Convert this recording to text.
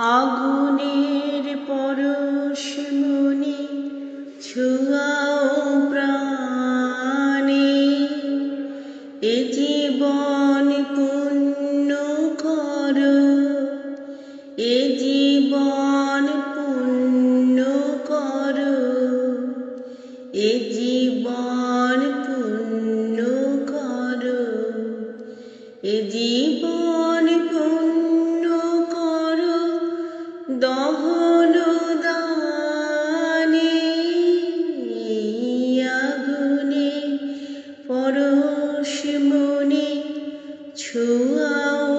আগুনের পরশ মুনি ছুয়াও প্রাণে। এ জীবন পুণ্য কর, এ জীবন পুণ্য কর, এ জীবন পুণ্য কর, এ জীবন মনে ছোঁয়া